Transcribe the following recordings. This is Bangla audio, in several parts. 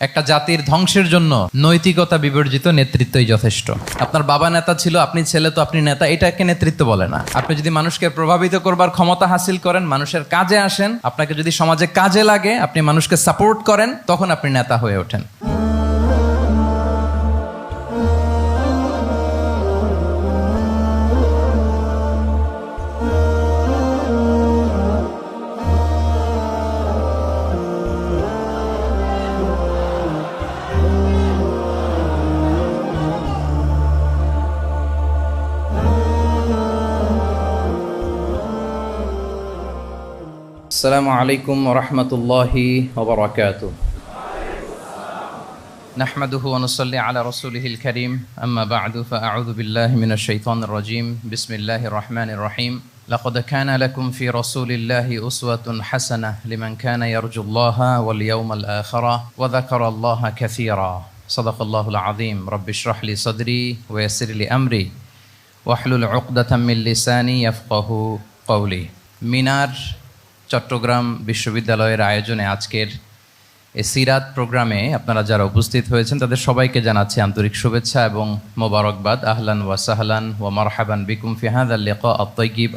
একটা জাতির ধ্বংসের জন্য নৈতিকতা বিবর্জিত নেতৃত্বই যথেষ্ট। আপনার বাবা নেতা ছিল, আপনি ছেলে তো আপনি নেতা এটাকে নেতৃত্ব বলে না। আপনি যদি মানুষকে প্রভাবিত করবার ক্ষমতা হাসিল করেন, মানুষের কাজে আসেন, আপনাকে যদি সমাজে কাজে লাগে, আপনি মানুষকে সাপোর্ট করেন, তখন আপনি নেতা হয়ে ওঠেন। السلام عليكم ورحمة الله وبركاته نحمده ونصلي على رسوله الكريم أما بعد فأعوذ بالله من الشيطان الرجيم بسم الله الرحمن الرحيم لقد كان لكم في رسول الله أسوة حسنة لمن كان يرجو الله واليوم الآخر وذكر الله كثيرا صدق الله العظيم رب اشرح لي صدري ويسر لي أمري واحلل عقدة من لساني يفقه قولي মিনার চট্টগ্রাম বিশ্ববিদ্যালয়ের আয়োজনে আজকের এই সিরাত প্রোগ্রামে আপনারা যারা উপস্থিত হয়েছেন, তাদের সবাইকে জানাচ্ছি আন্তরিক শুভেচ্ছা এবং মোবারকবাদ। আহলান ওয়া সাহলান ওয়া মারহাবান বিকুম ফিহাদ আল লিকা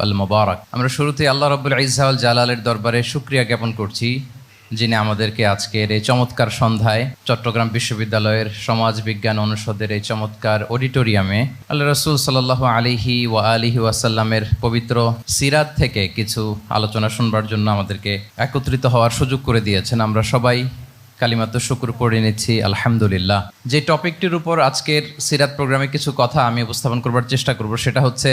আল মোবারক। আমরা শুরুতে আল্লাহ রবুল ইজাউল জালালের দরবারে সুক্রিয়া জ্ঞাপন করছি। যিনি আমাদেরকে আজকের এই চমৎকার সন্ধ্যায় চট্টগ্রাম বিশ্ববিদ্যালয়ের সমাজ বিজ্ঞান অনুষদের এই চমৎকার অডিটোরিয়ামে আল্লাহ রসুল সাল্লাহ আলিহি ওয়া আলিহি ওয়াসাল্লামের পবিত্র সিরাত থেকে কিছু আলোচনা শুনবার জন্য আমাদেরকে একত্রিত হওয়ার সুযোগ করে দিয়েছেন। আমরা সবাই কালিমাত্র শুকুর পড়ে নিচ্ছি, আলহামদুলিল্লাহ। যে টপিকটির উপর আজকের সিরাত প্রোগ্রামে কিছু কথা আমি উপস্থাপন করবার চেষ্টা করব সেটা হচ্ছে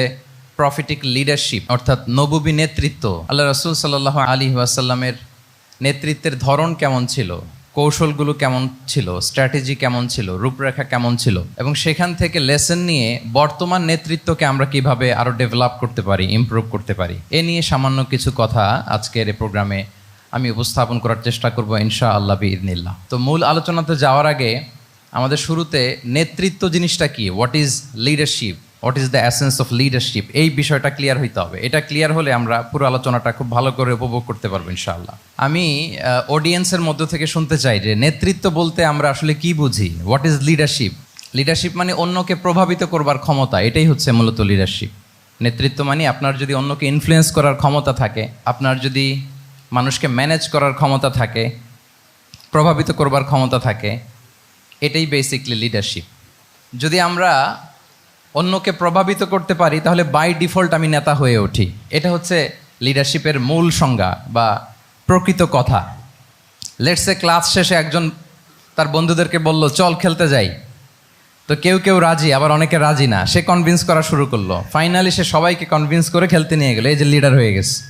প্রফিটিক লিডারশিপ অর্থাৎ নবুবী নেতৃত্ব। আল্লাহ রসুল সাল্লাহ আলী ওয়াসাল্লামের নেতৃত্বের ধরন কেমন ছিল? কৌশলগুলো কেমন ছিল? স্ট্র্যাটেজি কেমন ছিল? রূপরেখা কেমন ছিল? এবং সেখান থেকে লেসন নিয়ে বর্তমান নেতৃত্বকে আমরা কীভাবে আরও ডেভেলপ করতে পারি ইমপ্রুভ করতে পারি? এ নিয়ে সামান্য কিছু কথা আজকের এই প্রোগ্রামে আমি উপস্থাপন করার চেষ্টা করব ইনশা আল্লাহ বিদিনিল্লাহ তো মূল আলোচনাতে যাওয়ার আগে আমাদের শুরুতে নেতৃত্ব জিনিসটা কি? What is leadership what is the essence of leadership এই বিষয়টা ক্লিয়ার হইতে হবে। এটা ক্লিয়ার হলে আমরা পুরো আলোচনাটা খুব ভালো করে উপভোগ করতে পারব ইনশাআল্লাহ। আমি অডিয়েন্সের মধ্য থেকে শুনতে চাই যে নেতৃত্ব বলতে আমরা আসলে কি বুঝি? হোয়াট ইজ লিডারশিপ লিডারশিপ মানে অন্যকে প্রভাবিত করবার ক্ষমতা, এটাই হচ্ছে মূলত লিডারশিপ নেতৃত্ব মানে আপনার যদি অন্যকে ইনফ্লুয়েন্স করার ক্ষমতা থাকে, আপনার যদি মানুষকে ম্যানেজ করার ক্ষমতা থাকে, প্রভাবিত করবার ক্ষমতা থাকে, এটাই বেসিকলি লিডারশিপ যদি আমরা অন্যকে প্রভাবিত করতে পারি, তাহলে বাই ডিফল্ট আমি নেতা হয়ে উঠি। এটা হচ্ছে লিডারশিপের মূল সংজ্ঞা বা প্রকৃত কথা। লেটসে ক্লাস শেষে একজন তার বন্ধুদেরকে বলল, চল খেলতে যাই। তো কেউ কেউ রাজি, আবার অনেকে রাজি না। সে কনভিন্স করা শুরু করল। ফাইনালি সে সবাইকে কনভিন্স করে খেলতে নিয়ে গেলো। এই যে লিডার হয়ে গেছে।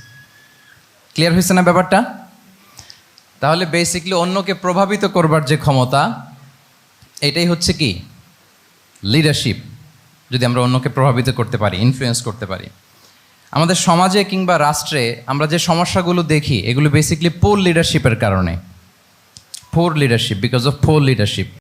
ক্লিয়ার হয়েছে না ব্যাপারটা? তাহলে বেসিকলি অন্যকে প্রভাবিত করবার যে ক্ষমতা, এটাই হচ্ছে কি? লিডারশিপ যদি আমরা অন্যকে প্রভাবিত করতে পারি ইনফ্লুয়েন্স করতে পারি। আমাদের সমাজে কিংবা রাষ্ট্রে আমরা যে সমস্যাগুলো দেখি, এগুলো বেসিকলি পোর লিডারশিপের কারণে। Poor leadership because of poor leadership